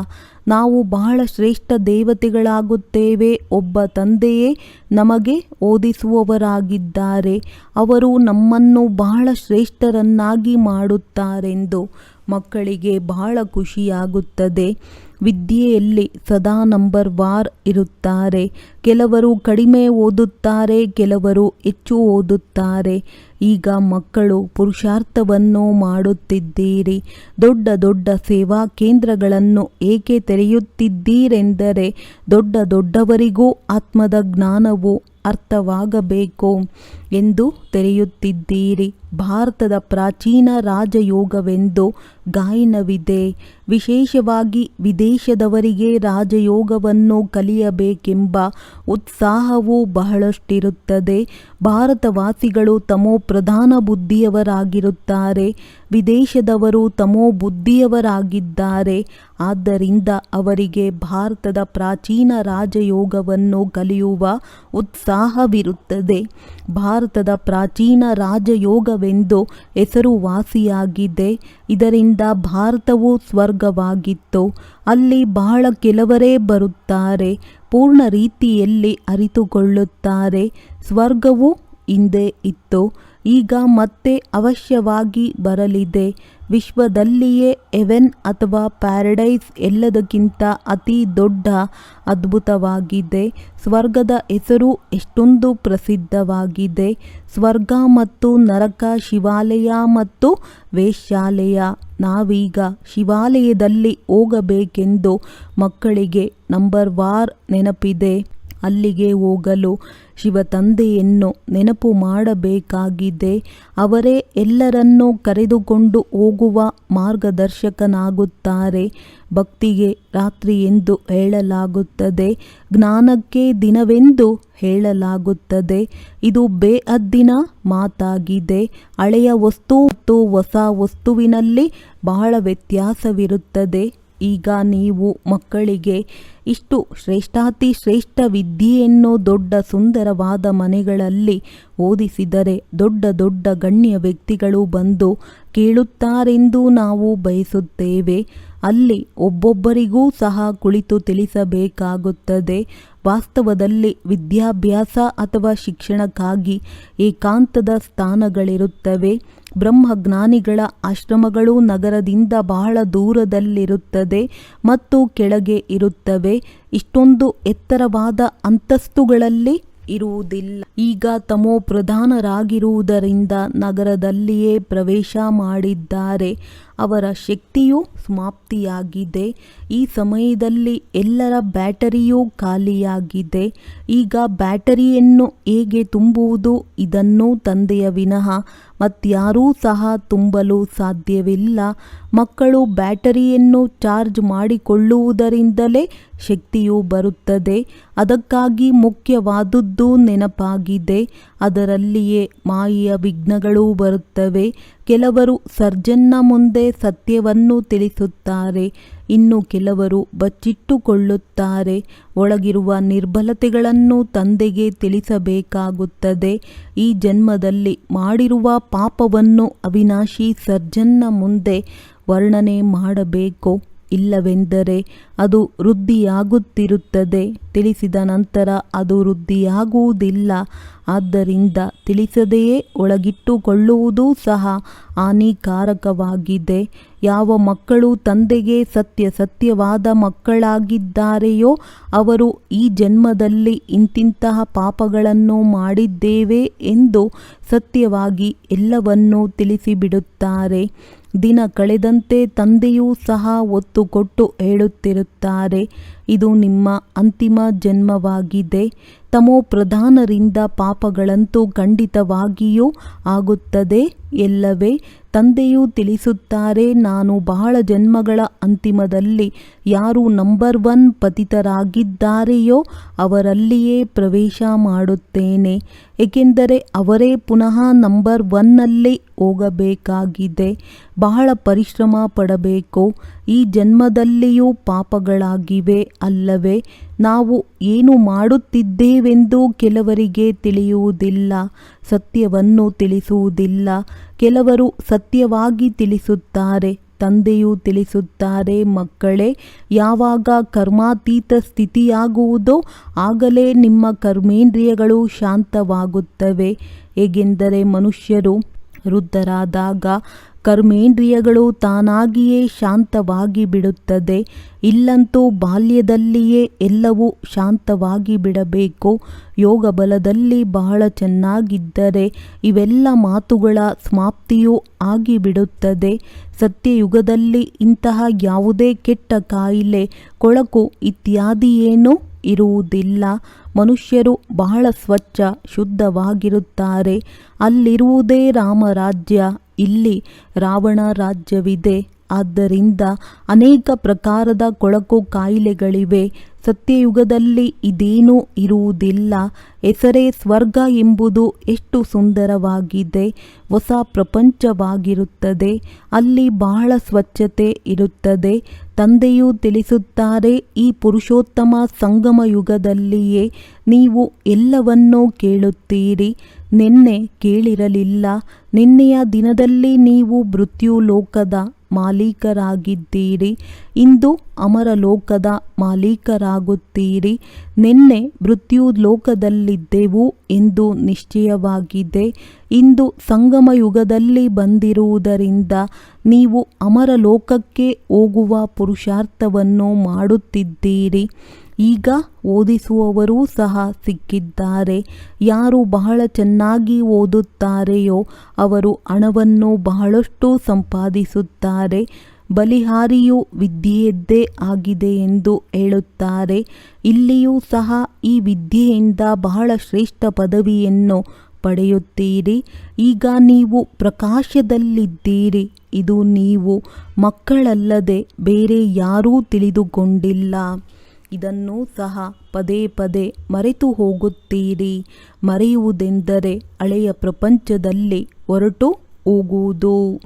ನಾವು ಬಹಳ ಶ್ರೇಷ್ಠ ದೇವತೆಗಳಾಗುತ್ತೇವೆ. ಒಬ್ಬ ತಂದೆಯೇ ನಮಗೆ ಓದಿಸುವವರಾಗಿದ್ದಾರೆ. ಅವರು ನಮ್ಮನ್ನು ಬಹಳ ಶ್ರೇಷ್ಠರನ್ನಾಗಿ ಮಾಡುತ್ತಾರೆಂದು. ಮಕ್ಕಳಿಗೆ ಬಹಳ ಖುಷಿಯಾಗುತ್ತದೆ. ವಿದ್ಯೆಯಲ್ಲಿ ಸದಾ ನಂಬರ್ ವಾರ್ ಇರುತ್ತಾರೆ. ಕೆಲವರು ಕಡಿಮೆ ಓದುತ್ತಾರೆ, ಕೆಲವರು ಹೆಚ್ಚು ಓದುತ್ತಾರೆ. ಈಗ ಮಕ್ಕಳು ಪುರುಷಾರ್ಥವನ್ನು ಮಾಡುತ್ತಿದ್ದೀರಿ. ದೊಡ್ಡ ದೊಡ್ಡ ಸೇವಾ ಕೇಂದ್ರಗಳನ್ನು ಏಕೆ ತೆರೆಯುತ್ತಿದ್ದೀರೆಂದರೆ ದೊಡ್ಡ ದೊಡ್ಡವರಿಗೂ ಆತ್ಮದ ಜ್ಞಾನವು ಅರ್ಥವಾಗಬೇಕು ಎಂದು ತೆರೆಯುತ್ತಿದ್ದೀರಿ. ಭಾರತದ ಪ್ರಾಚೀನ ರಾಜಯೋಗವೆಂದು ಗಾಯನವಿದೆ. ವಿಶೇಷವಾಗಿ ವಿದೇಶದವರಿಗೆ ರಾಜಯೋಗವನ್ನು ಕಲಿಯಬೇಕೆಂಬ ಉತ್ಸಾಹವು ಬಹಳಷ್ಟಿರುತ್ತದೆ. ಭಾರತವಾಸಿಗಳು ತಮೋ ಪ್ರಧಾನ ಬುದ್ಧಿಯವರಾಗಿರುತ್ತಾರೆ. ವಿದೇಶದವರು ತಮೋ ಬುದ್ಧಿಯವರಾಗಿದ್ದಾರೆ. ಆದ್ದರಿಂದ ಅವರಿಗೆ ಭಾರತದ ಪ್ರಾಚೀನ ರಾಜಯೋಗವನ್ನು ಕಲಿಯುವ ಉತ್ಸಾಹವಿರುತ್ತದೆ. ಭಾರತದ ಪ್ರಾಚೀನ ರಾಜಯೋಗವೆಂದು ಹೆಸರುವಾಸಿಯಾಗಿದೆ. ಇದರಿಂದ ಭಾರತವು ಸ್ವರ್ಗವಾಗಿತ್ತು. ಅಲ್ಲಿ ಬಹಳ ಕೆಲವರೇ ಬರುತ್ತಾರೆ, ಪೂರ್ಣ ರೀತಿಯಲ್ಲಿ ಅರಿತುಕೊಳ್ಳುತ್ತಾರೆ. ಸ್ವರ್ಗವು ಹಿಂದೆ ಇತ್ತು. ಈಗ ಮತ್ತೆ ಅವಶ್ಯವಾಗಿ ಬರಲಿದೆ. ವಿಶ್ವದಲ್ಲಿಯೇ ಎವೆನ್ ಅಥವಾ ಪ್ಯಾರಡೈಸ್ ಎಲ್ಲದಕ್ಕಿಂತ ಅತಿ ದೊಡ್ಡ ಅದ್ಭುತವಾಗಿದೆ. ಸ್ವರ್ಗದ ಹೆಸರು ಎಷ್ಟೊಂದು ಪ್ರಸಿದ್ಧವಾಗಿದೆ. ಸ್ವರ್ಗ ಮತ್ತು ನರಕ, ಶಿವಾಲಯ ಮತ್ತು ವೇಶ್ಯಾಲಯ. ನಾವೀಗ ಶಿವಾಲಯದಲ್ಲಿ ಹೋಗಬೇಕೆಂದು ಮಕ್ಕಳಿಗೆ ನಂಬರ್ ವಾರ್ ನೆನಪಿದೆ. ಅಲ್ಲಿಗೆ ಹೋಗಲು ಶಿವತಂದೆಯನ್ನು ನೆನಪು ಮಾಡಬೇಕಾಗಿದೆ. ಅವರೇ ಎಲ್ಲರನ್ನೂ ಕರೆದುಕೊಂಡು ಹೋಗುವ ಮಾರ್ಗದರ್ಶಕನಾಗುತ್ತಾರೆ. ಭಕ್ತಿಗೆ ರಾತ್ರಿ ಎಂದು ಹೇಳಲಾಗುತ್ತದೆ. ಜ್ಞಾನಕ್ಕೆ ದಿನವೆಂದು ಹೇಳಲಾಗುತ್ತದೆ. ಇದು ಬೇಅದ್ದಿನ ಮಾತಾಗಿದೆ. ಹಳೆಯ ವಸ್ತು ಮತ್ತು ಹೊಸ ವಸ್ತುವಿನಲ್ಲಿ ಬಹಳ ವ್ಯತ್ಯಾಸವಿರುತ್ತದೆ. ಈಗ ನೀವು ಮಕ್ಕಳಿಗೆ ಇಷ್ಟು ಶ್ರೇಷ್ಠಾತಿ ಶ್ರೇಷ್ಠ ವಿದ್ಯೆಯನ್ನು ದೊಡ್ಡ ಸುಂದರವಾದ ಮನೆಗಳಲ್ಲಿ ಓದಿಸಿದರೆ ದೊಡ್ಡ ದೊಡ್ಡ ಗಣ್ಯ ವ್ಯಕ್ತಿಗಳು ಬಂದು ಕೇಳುತ್ತಾರೆಂದು ನಾವು ಬಯಸುತ್ತೇವೆ. ಅಲ್ಲಿ ಒಬ್ಬೊಬ್ಬರಿಗೂ ಸಹ ಕುಳಿತು ತಿಳಿಸಬೇಕಾಗುತ್ತದೆ. ವಾಸ್ತವದಲ್ಲಿ ವಿದ್ಯಾಭ್ಯಾಸ ಅಥವಾ ಶಿಕ್ಷಣಕ್ಕಾಗಿ ಏಕಾಂತದ ಸ್ಥಾನಗಳಿರುತ್ತವೆ. ಬ್ರಹ್ಮಜ್ಞಾನಿಗಳ ಆಶ್ರಮಗಳು ನಗರದಿಂದ ಬಹಳ ದೂರದಲ್ಲಿರುತ್ತದೆ ಮತ್ತು ಕೆಳಗೆ ಇರುತ್ತವೆ. ಇಷ್ಟೊಂದು ಎತ್ತರವಾದ ಅಂತಸ್ತುಗಳಲ್ಲಿ ಇರುವುದಿಲ್ಲ. ಈಗ ತಮೋ ಪ್ರಧಾನರಾಗಿರುವುದರಿಂದ ನಗರದಲ್ಲಿಯೇ ಪ್ರವೇಶ ಮಾಡಿದ್ದಾರೆ. ಅವರ ಶಕ್ತಿಯು ಸಮಾಪ್ತಿಯಾಗಿದೆ. ಈ ಸಮಯದಲ್ಲಿ ಎಲ್ಲರ ಬ್ಯಾಟರಿಯೂ ಖಾಲಿಯಾಗಿದೆ. ಈಗ ಬ್ಯಾಟರಿಯನ್ನು ಹೇಗೆ ತುಂಬುವುದು ಇದನ್ನು ತಂದೆಯ ವಿನಃ ಮತ್ಯಾರೂ ಸಹ ತುಂಬಲು ಸಾಧ್ಯವಿಲ್ಲ. ಮಕ್ಕಳು ಬ್ಯಾಟರಿಯನ್ನು ಚಾರ್ಜ್ ಮಾಡಿಕೊಳ್ಳುವುದರಿಂದಲೇ ಶಕ್ತಿಯು ಬರುತ್ತದೆ. ಅದಕ್ಕಾಗಿ ಮುಖ್ಯವಾದದ್ದು ನೆನಪಾಗಿದೆ. ಅದರಲ್ಲಿಯೇ ಮಾಯೆಯ ವಿಘ್ನಗಳು ಬರುತ್ತವೆ. ಕೆಲವರು ಸರ್ಜನ್ನ ಮುಂದೆ ಸತ್ಯವನ್ನು ತಿಳಿಸುತ್ತಾರೆ. ಇನ್ನು ಕೆಲವರು ಬಚ್ಚಿಟ್ಟುಕೊಳ್ಳುತ್ತಾರೆ. ಒಳಗಿರುವ ನಿರ್ಬಲತೆಗಳನ್ನು ತಂದೆಗೆ ತಿಳಿಸಬೇಕಾಗುತ್ತದೆ. ಈ ಜನ್ಮದಲ್ಲಿ ಮಾಡಿರುವ ಪಾಪವನ್ನು ಅವಿನಾಶಿ ಸರ್ಜನ್ನ ಮುಂದೆ ವರ್ಣನೆ ಮಾಡಬೇಕು. ಇಲ್ಲವೆಂದರೆ ಅದು ವೃದ್ಧಿಯಾಗುತ್ತಿರುತ್ತದೆ. ತಿಳಿಸಿದ ನಂತರ ಅದು ವೃದ್ಧಿಯಾಗುವುದಿಲ್ಲ. ಆದ್ದರಿಂದ ತಿಳಿಸದೆಯೇ ಒಳಗಿಟ್ಟುಕೊಳ್ಳುವುದೂ ಸಹ ಹಾನಿಕಾರಕವಾಗಿದೆ. ಯಾವ ಮಕ್ಕಳು ತಂದೆಗೆ ಸತ್ಯ ಸತ್ಯವಾದ ಮಕ್ಕಳಾಗಿದ್ದಾರೆಯೋ, ಅವರು ಈ ಜನ್ಮದಲ್ಲಿ ಇಂತಿಂತಹ ಪಾಪಗಳನ್ನು ಮಾಡಿದ್ದೇವೆ ಎಂದು ಸತ್ಯವಾಗಿ ಎಲ್ಲವನ್ನೂ ತಿಳಿಸಿಬಿಡುತ್ತಾರೆ. ದಿನ ಕಳೆದಂತೆ ತಂದೆಯೂ ಸಹ ಒತ್ತು ಕೊಟ್ಟು ಹೇಳುತ್ತಿರುತ್ತಾರೆ ಇದು ನಿಮ್ಮ ಅಂತಿಮ ಜನ್ಮವಾಗಿದೆ. ತಮೋ ಪ್ರಧಾನರಿಂದ ಪಾಪಗಳಂತೂ ಖಂಡಿತವಾಗಿಯೂ ಆಗುತ್ತದೆ ಎಲ್ಲವೇ? ತಂದೆಯು ತಿಳಿಸುತ್ತಾರೆ, ನಾನು ಬಹಳ ಜನ್ಮಗಳ ಅಂತಿಮದಲ್ಲಿ ಯಾರು ನಂಬರ್ ಒನ್ ಪತಿತರಾಗಿದ್ದಾರೆಯೋ ಅವರಲ್ಲಿಯೇ ಪ್ರವೇಶ ಮಾಡುತ್ತೇನೆ. ಏಕೆಂದರೆ ಅವರೇ ಪುನಃ ನಂಬರ್ ಒನ್ನಲ್ಲಿ ಹೋಗಬೇಕಾಗಿದೆ. ಬಹಳ ಪರಿಶ್ರಮ ಪಡಬೇಕು. ಈ ಜನ್ಮದಲ್ಲಿಯೂ ಪಾಪಗಳಾಗಿವೆ ಅಲ್ಲವೇ? ನಾವು ಏನು ಮಾಡುತ್ತಿದ್ದೇವೆಂದು ಕೆಲವರಿಗೆ ತಿಳಿಯುವುದಿಲ್ಲ, ಸತ್ಯವನ್ನು ತಿಳಿಸುವುದಿಲ್ಲ. ಕೆಲವರು ಸತ್ಯವಾಗಿ ತಿಳಿಸುತ್ತಾರೆ, ತಂದೆಯು ತಿಳಿಸುತ್ತಾರೆ, ಮಕ್ಕಳೇ, ಯಾವಾಗ ಕರ್ಮಾತೀತ ಸ್ಥಿತಿಯಾಗುವುದೋ ಆಗಲೇ ನಿಮ್ಮ ಕರ್ಮೇಂದ್ರಿಯಗಳು ಶಾಂತವಾಗುತ್ತವೆ. ಹೇಗೆಂದರೆ ಮನುಷ್ಯರು ವೃದ್ಧರಾದಾಗ ಕರ್ಮೇಂದ್ರಿಯಗಳು ತಾನಾಗಿಯೇ ಶಾಂತವಾಗಿ ಬಿಡುತ್ತದೆ. ಇಲ್ಲಂತೂ ಬಾಲ್ಯದಲ್ಲಿಯೇ ಎಲ್ಲವೂ ಶಾಂತವಾಗಿ ಬಿಡಬೇಕು. ಯೋಗ ಬಲದಲ್ಲಿ ಬಹಳ ಚೆನ್ನಾಗಿದ್ದರೆ ಇವೆಲ್ಲ ಮಾತುಗಳ ಸಮಾಪ್ತಿಯೂ ಆಗಿಬಿಡುತ್ತದೆ. ಸತ್ಯಯುಗದಲ್ಲಿ ಇಂತಹ ಯಾವುದೇ ಕೆಟ್ಟ ಕಾಯಿಲೆ, ಕೊಳಕು ಇತ್ಯಾದಿಯೇನೂ ಇರುವುದಿಲ್ಲ. ಮನುಷ್ಯರು ಬಹಳ ಸ್ವಚ್ಛ, ಶುದ್ಧವಾಗಿರುತ್ತಾರೆ. ಅಲ್ಲಿರುವುದೇ ರಾಮರಾಜ್ಯ ಇಲ್ಲಿ ರಾವಣ ರಾಜ್ಯವಿದೆ. ಆದ್ದರಿಂದ ಅನೇಕ ಪ್ರಕಾರದ ಕೊಳಕು ಕಾಯಿಲೆಗಳಿವೆ. ಸತ್ಯಯುಗದಲ್ಲಿ ಇದೇನೂ ಇರುವುದಿಲ್ಲ. ಹೆಸರೇ ಸ್ವರ್ಗ ಎಂಬುದು ಎಷ್ಟು ಸುಂದರವಾಗಿದೆ. ಹೊಸ ಪ್ರಪಂಚವಾಗಿರುತ್ತದೆ. ಅಲ್ಲಿ ಬಹಳ ಸ್ವಚ್ಛತೆ ಇರುತ್ತದೆ. ತಂದೆಯು ತಿಳಿಸುತ್ತಾರೆ, ಈ ಪುರುಷೋತ್ತಮ ಸಂಗಮ ಯುಗದಲ್ಲಿಯೇ ನೀವು ಎಲ್ಲವನ್ನೂ ಕೇಳುತ್ತೀರಿ. ನಿನ್ನೆ ಕೇಳಿರಲಿಲ್ಲ. ನಿನ್ನೆಯ ದಿನದಲ್ಲಿ ನೀವು ಮೃತ್ಯು ಲೋಕದ ಮಾಲೀಕರಾಗಿದ್ದೀರಿ. ಇಂದು ಅಮರ ಲೋಕದ ಮಾಲೀಕರಾಗುತ್ತೀರಿ. ನಿನ್ನೆ ಮೃತ್ಯು ಲೋಕದಲ್ಲಿದ್ದೆವು ಎಂದು ನಿಶ್ಚಯವಾಗಿದೆ. ಇಂದು ಸಂಗಮ ಯುಗದಲ್ಲಿ ಬಂದಿರುವುದರಿಂದ ನೀವು ಅಮರ ಲೋಕಕ್ಕೆ ಹೋಗುವ ಪುರುಷಾರ್ಥವನ್ನು ಮಾಡುತ್ತಿದ್ದೀರಿ. ಈಗ ಓದಿಸುವವರೂ ಸಹ ಸಿಕ್ಕಿದ್ದಾರೆ. ಯಾರು ಬಹಳ ಚೆನ್ನಾಗಿ ಓದುತ್ತಾರೆಯೋ ಅವರು ಹಣವನ್ನು ಬಹಳಷ್ಟು ಸಂಪಾದಿಸುತ್ತಾರೆ. ಬಲಿಹಾರಿಯು ವಿದ್ಯೆಯದ್ದೇ ಆಗಿದೆ ಎಂದು ಹೇಳುತ್ತಾರೆ. ಇಲ್ಲಿಯೂ ಸಹ ಈ ವಿದ್ಯೆಯಿಂದ ಬಹಳ ಶ್ರೇಷ್ಠ ಪದವಿಯನ್ನು ಪಡೆಯುತ್ತೀರಿ. ಈಗ ನೀವು ಪ್ರಕಾಶದಲ್ಲಿದ್ದೀರಿ. ಇದು ನೀವು ಮಕ್ಕಳಲ್ಲದೆ ಬೇರೆ ಯಾರೂ ತಿಳಿದುಕೊಂಡಿಲ್ಲ. ಇದನ್ನೂ ಸಹ ಪದೇ ಪದೇ ಮರೆತು ಹೋಗುತ್ತೀರಿ. ಮರೆಯುವುದೆಂದರೆ ಹಳೆಯ ಪ್ರಪಂಚದಲ್ಲಿ ಹೊರಟು ಹೋಗುವುದು.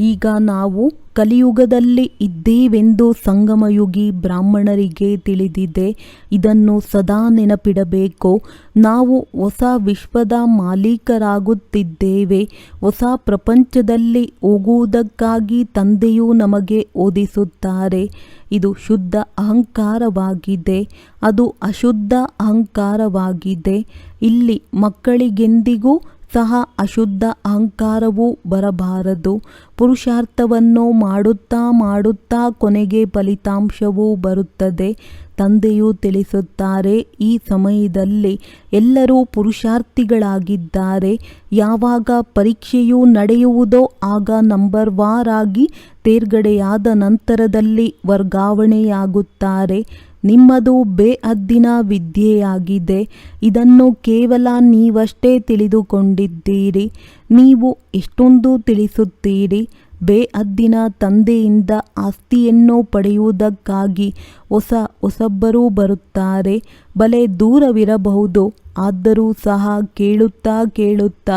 ಈಗ ನಾವು ಕಲಿಯುಗದಲ್ಲಿ ಇದ್ದೇವೆಂದು ಸಂಗಮಯುಗಿ ಬ್ರಾಹ್ಮಣರಿಗೆ ತಿಳಿದಿದೆ. ಇದನ್ನು ಸದಾ ನೆನಪಿಡಬೇಕು. ನಾವು ಹೊಸ ವಿಶ್ವದ ಮಾಲೀಕರಾಗುತ್ತಿದ್ದೇವೆ. ಹೊಸ ಪ್ರಪಂಚದಲ್ಲಿ ಹೋಗುವುದಕ್ಕಾಗಿ ತಂದೆಯು ನಮಗೆ ಓದಿಸುತ್ತಾರೆ. ಇದು ಶುದ್ಧ ಅಹಂಕಾರವಾಗಿದೆ. ಅದು ಅಶುದ್ಧ ಅಹಂಕಾರವಾಗಿದೆ. ಇಲ್ಲಿ ಮಕ್ಕಳಿಗೆಂದಿಗೂ ಸಹ ಅಶುದ್ಧ ಅಹಂಕಾರವೂ ಬರಬಾರದು. ಪುರುಷಾರ್ಥವನ್ನು ಮಾಡುತ್ತಾ ಮಾಡುತ್ತಾ ಕೊನೆಗೆ ಫಲಿತಾಂಶವೂ ಬರುತ್ತದೆ. ತಂದೆಯು ತಿಳಿಸುತ್ತಾರೆ, ಈ ಸಮಯದಲ್ಲಿ ಎಲ್ಲರೂ ಪುರುಷಾರ್ಥಿಗಳಾಗಿದ್ದಾರೆ. ಯಾವಾಗ ಪರೀಕ್ಷೆಯು ನಡೆಯುವುದೋ ಆಗ ನಂಬರ್ ವಾರ್ ಆಗಿ ತೇರ್ಗಡೆಯಾದ ನಂತರದಲ್ಲಿ ವರ್ಗಾವಣೆಯಾಗುತ್ತಾರೆ. ನಿಮ್ಮದು ಬೇಅದ್ದಿನ ವಿದ್ಯೆಯಾಗಿದೆ. ಇದನ್ನು ಕೇವಲ ನೀವಷ್ಟೇ ತಿಳಿದುಕೊಂಡಿದ್ದೀರಿ. ನೀವು ಎಷ್ಟೊಂದು ತಿಳಿಸುತ್ತೀರಿ. ಬೇಅದ್ದಿನ ತಂದೆಯಿಂದ ಆಸ್ತಿಯನ್ನು ಪಡೆಯುವುದಕ್ಕಾಗಿ ಹೊಸ ಹೊಸಬ್ಬರೂ ಬರುತ್ತಾರೆ. ಬಲೆ ದೂರವಿರಬಹುದು. ಆದರೂ ಸಹ ಕೇಳುತ್ತಾ ಕೇಳುತ್ತಾ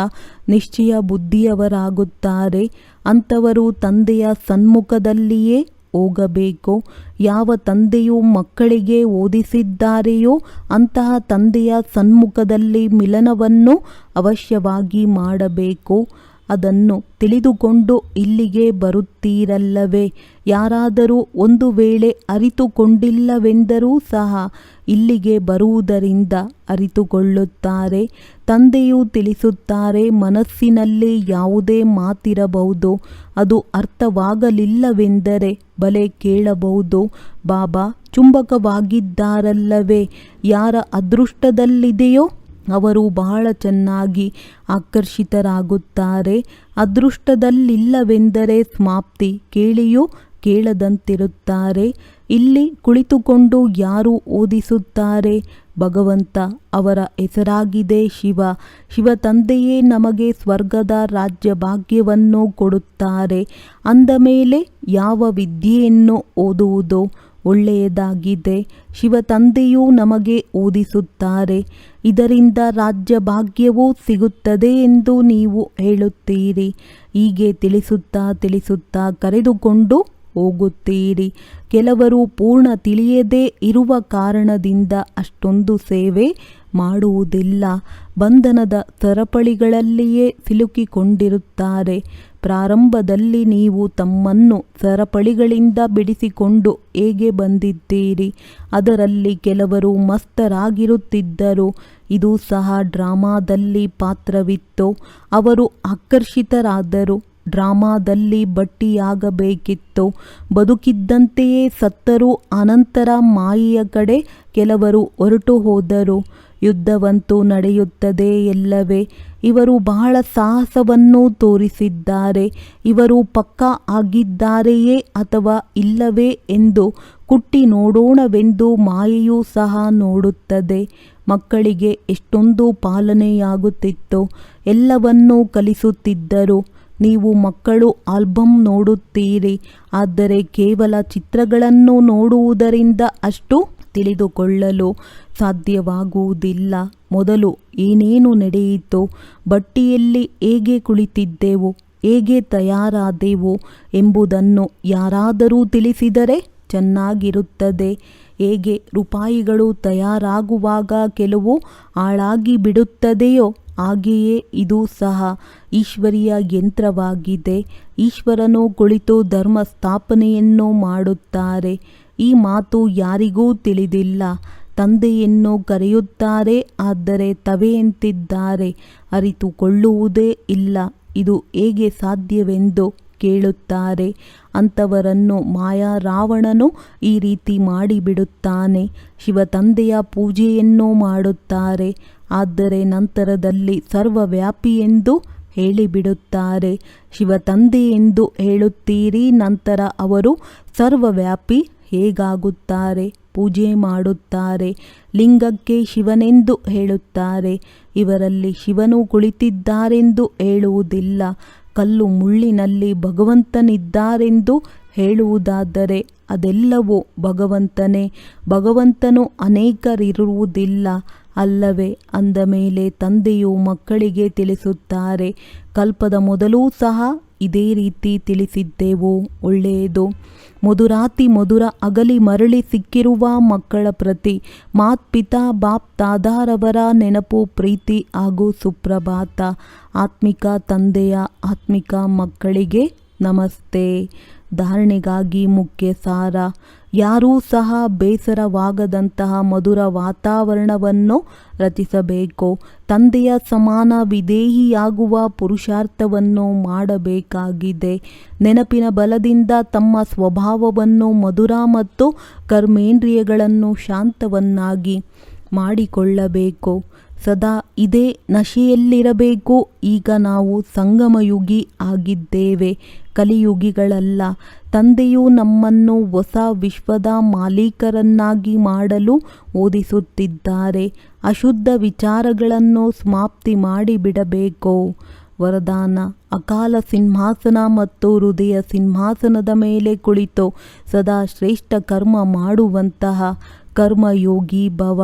ನಿಶ್ಚಯ ಬುದ್ಧಿಯವರಾಗುತ್ತಾರೆ. ಅಂಥವರು ತಂದೆಯ ಸನ್ಮುಖದಲ್ಲಿಯೇ ಹೋಗಬೇಕು? ಯಾವ ತಂದೆಯು ಮಕ್ಕಳಿಗೆ ಓದಿಸಿದ್ದಾರೆಯೋ ಅಂತಹ ತಂದೆಯ ಸನ್ಮುಖದಲ್ಲಿ ಮಿಲನವನ್ನು ಅವಶ್ಯವಾಗಿ ಮಾಡಬೇಕು? ಅದನ್ನು ತಿಳಿದುಕೊಂಡು ಇಲ್ಲಿಗೆ ಬರುತ್ತೀರಲ್ಲವೇ? ಯಾರಾದರೂ ಒಂದು ವೇಳೆ ಅರಿತುಕೊಂಡಿಲ್ಲವೆಂದರೂ ಸಹ ಇಲ್ಲಿಗೆ ಬರುವುದರಿಂದ ಅರಿತುಕೊಳ್ಳುತ್ತಾರೆ. ತಂದೆಯು ತಿಳಿಸುತ್ತಾರೆ, ಮನಸ್ಸಿನಲ್ಲಿ ಯಾವುದೇ ಮಾತಿರಬಹುದು, ಅದು ಅರ್ಥವಾಗಲಿಲ್ಲವೆಂದರೆ ಬಲೆ ಕೇಳಬಹುದು. ಬಾಬಾ, ಚುಂಬಕವಾಗಿದ್ದಾರಲ್ಲವೇ? ಯಾರ ಅದೃಷ್ಟದಲ್ಲಿದೆಯೋ? ಅವರು ಬಹಳ ಚೆನ್ನಾಗಿ ಆಕರ್ಷಿತರಾಗುತ್ತಾರೆ. ಅದೃಷ್ಟದಲ್ಲಿಲ್ಲವೆಂದರೆ ಸಮಾಪ್ತಿ ಕೇಳಿಯೂ ಕೇಳದಂತಿರುತ್ತಾರೆ. ಇಲ್ಲಿ ಕುಳಿತುಕೊಂಡು ಯಾರು ಓದಿಸುತ್ತಾರೆ? ಭಗವಂತ ಅವರ ಹೆಸರಾಗಿದೆ ಶಿವ. ಶಿವ ತಂದೆಯೇ ನಮಗೆ ಸ್ವರ್ಗದ ರಾಜ್ಯ ಭಾಗ್ಯವನ್ನು ಕೊಡುತ್ತಾರೆ. ಅಂದ ಮೇಲೆ ಯಾವ ವಿದ್ಯೆಯನ್ನು ಓದುವುದು ಒಳ್ಳೆಯದಾಗಿದೆ? ಶಿವ ತಂದೆಯೂ ನಮಗೆ ಓದಿಸುತ್ತಾರೆ. ಇದರಿಂದ ರಾಜ್ಯ ಭಾಗ್ಯವೂ ಸಿಗುತ್ತದೆ ಎಂದು ನೀವು ಹೇಳುತ್ತೀರಿ. ಹೀಗೆ ತಿಳಿಸುತ್ತಾ ತಿಳಿಸುತ್ತಾ ಕರೆದುಕೊಂಡು ಹೋಗುತ್ತೀರಿ. ಕೆಲವರು ಪೂರ್ಣ ತಿಳಿಯದೇ ಇರುವ ಕಾರಣದಿಂದ ಅಷ್ಟೊಂದು ಸೇವೆ ಮಾಡುವುದಿಲ್ಲ. ಬಂಧನದ ಸರಪಳಿಗಳಲ್ಲಿಯೇ ಸಿಲುಕಿಕೊಂಡಿರುತ್ತಾರೆ. ಪ್ರಾರಂಭದಲ್ಲಿ ನೀವು ತಮ್ಮನ್ನು ಸರಪಳಿಗಳಿಂದ ಬಿಡಿಸಿಕೊಂಡು ಹೇಗೆ ಬಂದಿದ್ದೀರಿ? ಅದರಲ್ಲಿ ಕೆಲವರು ಮಸ್ತರಾಗಿರುತ್ತಿದ್ದರು. ಇದು ಸಹ ಡ್ರಾಮಾದಲ್ಲಿ ಪಾತ್ರವಿತ್ತು. ಅವರು ಆಕರ್ಷಿತರಾದರು. ಡ್ರಾಮಾದಲ್ಲಿ ಬಟ್ಟಿಯಾಗಬೇಕಿತ್ತು ಬದುಕಿದ್ದಂತೆಯೇ ಸತ್ತರೂ ಅನಂತರ ಮಾಯಿಯ ಕಡೆ ಕೆಲವರು ಹೊರಟು ಹೋದರು. ಯುದ್ಧವಂತೂ ನಡೆಯುತ್ತದೆ ಎಲ್ಲವೇ. ಇವರು ಬಹಳ ಸಾಹಸವನ್ನು ತೋರಿಸಿದ್ದಾರೆ. ಇವರು ಪಕ್ಕಾ ಆಗಿದ್ದಾರೆಯೇ ಅಥವಾ ಇಲ್ಲವೇ ಎಂದು ಕುಟ್ಟಿ ನೋಡೋಣವೆಂದು ಮಾಯೆಯೂ ಸಹ ನೋಡುತ್ತದೆ. ಮಕ್ಕಳಿಗೆ ಎಷ್ಟೊಂದು ಪಾಲನೆಯಾಗುತ್ತಿತ್ತು ಎಲ್ಲವನ್ನೂ ಕಲಿಸುತ್ತಿದ್ದರು. ನೀವು ಮಕ್ಕಳು ಆಲ್ಬಮ್ ನೋಡುತ್ತೀರಿ, ಆದರೆ ಕೇವಲ ಚಿತ್ರಗಳನ್ನು ನೋಡುವುದರಿಂದ ಅಷ್ಟು ತಿಳಿದುಕೊಳ್ಳಲು ಸಾಧ್ಯವಾಗುವುದಿಲ್ಲ. ಮೊದಲು ಏನೇನು ನಡೆಯಿತು, ಬಟ್ಟಿಯಲ್ಲಿ ಹೇಗೆ ಕುಳಿತಿದ್ದೆವು, ಹೇಗೆ ತಯಾರಾದೆವು ಎಂಬುದನ್ನು ಯಾರಾದರೂ ತಿಳಿಸಿದರೆ ಚೆನ್ನಾಗಿರುತ್ತದೆ. ಹೇಗೆ ರೂಪಾಯಿಗಳು ತಯಾರಾಗುವಾಗ ಕೆಲವು ಹಾಳಾಗಿ ಬಿಡುತ್ತದೆಯೋ ಹಾಗೆಯೇ ಇದು ಸಹ ಈಶ್ವರಿಯ ಯಂತ್ರವಾಗಿದೆ. ಈಶ್ವರನು ಕುಳಿತು ಧರ್ಮ ಸ್ಥಾಪನೆಯನ್ನು ಮಾಡುತ್ತಾರೆ. ಈ ಮಾತು ಯಾರಿಗೂ ತಿಳಿದಿಲ್ಲ. ತಂದೆಯನ್ನು ಕರೆಯುತ್ತಾರೆ, ಆದರೆ ತವೆಯಂತಿದ್ದಾರೆ ಅರಿತುಕೊಳ್ಳುವುದೇ ಇಲ್ಲ. ಇದು ಹೇಗೆ ಸಾಧ್ಯವೆಂದು ಕೇಳುತ್ತಾರೆ. ಅಂಥವರನ್ನು ಮಾಯಾ ರಾವಣನು ಈ ರೀತಿ ಮಾಡಿಬಿಡುತ್ತಾನೆ. ಶಿವ ತಂದೆಯ ಪೂಜೆಯನ್ನು ಮಾಡುತ್ತಾರೆ. ಆದರೆ ನಂತರದಲ್ಲಿ ಸರ್ವವ್ಯಾಪಿ ಎಂದು ಹೇಳಿಬಿಡುತ್ತಾರೆ. ಶಿವ ತಂದೆ ಎಂದು ಹೇಳುತ್ತೀರಿ, ನಂತರ ಅವರು ಸರ್ವವ್ಯಾಪಿ ಹೇಗಾಗುತ್ತಾರೆ? ಪೂಜೆ ಮಾಡುತ್ತಾರೆ. ಲಿಂಗಕ್ಕೆ ಶಿವನೆಂದು ಹೇಳುತ್ತಾರೆ. ಇವರಲ್ಲಿ ಶಿವನು ಕುಳಿತಿದ್ದಾರೆಂದು ಹೇಳುವುದಿಲ್ಲ. ಕಲ್ಲು ಮುಳ್ಳಿನಲ್ಲಿ ಭಗವಂತನಿದ್ದಾರೆಂದು ಹೇಳುವುದಾದರೆ ಅದೆಲ್ಲವೂ ಭಗವಂತನೇ. ಭಗವಂತನು ಅನೇಕರಿರುವುದಿಲ್ಲ ಅಲ್ಲವೇ? ಅಂದ ಮೇಲೆ ತಂದೆಯು ಮಕ್ಕಳಿಗೆ ತಿಳಿಸುತ್ತಾರೆ. ಕಲ್ಪದ ಮೊದಲೂ ಸಹ ಇದೇ ರೀತಿ ತಿಳಿಸಿದ್ದೆವು. ಒಳ್ಳೆಯದು. ಮಧುರಾತಿ ಮಧುರ ಅಗಲಿ ಮರಳಿ ಸಿಕ್ಕಿರುವ ಮಕ್ಕಳ ಪ್ರತಿ ಮಾತ್ಪಿತಾ ಬಾಪ್ ತಾದಾರವರ ನೆನಪು, ಪ್ರೀತಿ ಹಾಗೂ ಸುಪ್ರಭಾತ. ಆತ್ಮಿಕ ತಂದೆಯ ಆತ್ಮಿಕ ಮಕ್ಕಳಿಗೆ ನಮಸ್ತೆ. ಧಾರಣೆಗಾಗಿ ಮುಖ್ಯ ಸಾರ ಯಾರೂ ಸಹ ಬೇಸರವಾಗದಂತಹ ಮಧುರ ವಾತಾವರಣವನ್ನು ರಚಿಸಬೇಕು. ತಂದೆಯ ಸಮಾನ ವಿಧೇಹಿಯಾಗುವ ಪುರುಷಾರ್ಥವನ್ನು ಮಾಡಬೇಕಾಗಿದೆ. ನೆನಪಿನ ಬಲದಿಂದ ತಮ್ಮ ಸ್ವಭಾವವನ್ನು ಮಧುರ ಮತ್ತು ಕರ್ಮೇಂದ್ರಿಯಗಳನ್ನು ಶಾಂತವನ್ನಾಗಿ ಮಾಡಿಕೊಳ್ಳಬೇಕು. ಸದಾ ಇದೇ ನಶೆಯಲ್ಲಿರಬೇಕು. ಈಗ ನಾವು ಸಂಗಮಯುಗಿ ಆಗಿದ್ದೇವೆ. ಕಲಿಯುಗಿಗಳಲ್ಲ. ತಂದೆಯು ನಮ್ಮನ್ನು ಹೊಸ ವಿಶ್ವದ ಮಾಲೀಕರನ್ನಾಗಿ ಮಾಡಲು ಓದಿಸುತ್ತಿದ್ದಾರೆ. ಅಶುದ್ಧ ವಿಚಾರಗಳನ್ನು ಸಮಾಪ್ತಿ ಮಾಡಿಬಿಡಬೇಕು ವರದಾನ, ಅಕಾಲ ಸಿಂಹಾಸನ ಮತ್ತು ಹೃದಯ ಸಿಂಹಾಸನದ ಮೇಲೆ ಕುಳಿತು ಸದಾ ಶ್ರೇಷ್ಠ ಕರ್ಮ ಮಾಡುವಂತಹ ಕರ್ಮಯೋಗಿ ಭವ.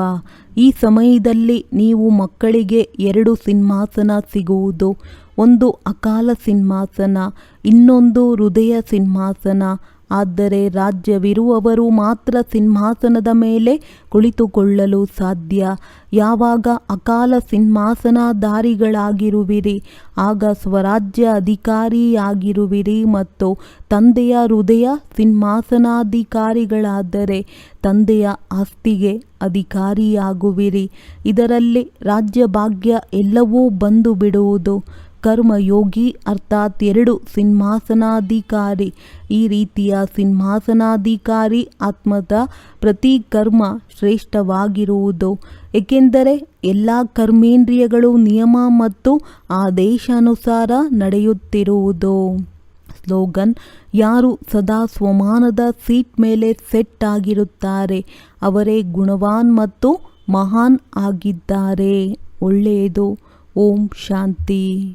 ಈ ಸಮಯದಲ್ಲಿ ನೀವು ಮಕ್ಕಳಿಗೆ ಎರಡು ಸಿಂಹಾಸನ ಸಿಗುವುದು. ಒಂದು ಅಕಾಲ ಸಿಂಹಾಸನ, ಇನ್ನೊಂದು ಹೃದಯ ಸಿಂಹಾಸನ. ಆದರೆ ರಾಜ್ಯವಿರುವವರು ಮಾತ್ರ ಸಿಂಹಾಸನದ ಮೇಲೆ ಕುಳಿತುಕೊಳ್ಳಲು ಸಾಧ್ಯ. ಯಾವಾಗ ಅಕಾಲ ಸಿಂಹಾಸನಧಾರಿಗಳಾಗಿರುವಿರಿ ಆಗ ಸ್ವರಾಜ್ಯ ಅಧಿಕಾರಿಯಾಗಿರುವಿರಿ ಮತ್ತು ತಂದೆಯ ಹೃದಯ ಸಿಂಹಾಸನಾಧಿಕಾರಿಗಳಾದರೆ ತಂದೆಯ ಆಸ್ತಿಗೆ ಅಧಿಕಾರಿಯಾಗುವಿರಿ. ಇದರಲ್ಲಿ ರಾಜ್ಯ ಭಾಗ್ಯ ಎಲ್ಲವೂ ಬಂದು ಬಿಡುವುದು ಕರ್ಮಯೋಗಿ ಅರ್ಥಾತ್ ಎರಡು ಸಿಂಹಾಸನಾಧಿಕಾರಿ. ಈ ರೀತಿಯ ಸಿಂಹಾಸನಾಧಿಕಾರಿ ಆತ್ಮದ ಪ್ರತಿ ಕರ್ಮ ಶ್ರೇಷ್ಠವಾಗಿರುವುದು. ಏಕೆಂದರೆ ಎಲ್ಲ ಕರ್ಮೇಂದ್ರಿಯಗಳು ನಿಯಮ ಮತ್ತು ಆದೇಶಾನುಸಾರ ನಡೆಯುತ್ತಿರುವುದು. ಸ್ಲೋಗನ್, ಯಾರು ಸದಾ ಸ್ವಮಾನದ ಸೀಟ್ ಮೇಲೆ ಸೆಟ್ ಆಗಿರುತ್ತಾರೆ, ಅವರೇ ಗುಣವಾನ್ ಮತ್ತು ಮಹಾನ್ ಆಗಿದ್ದಾರೆ. ಒಳ್ಳೆಯದು. ಓಂ ಶಾಂತಿ.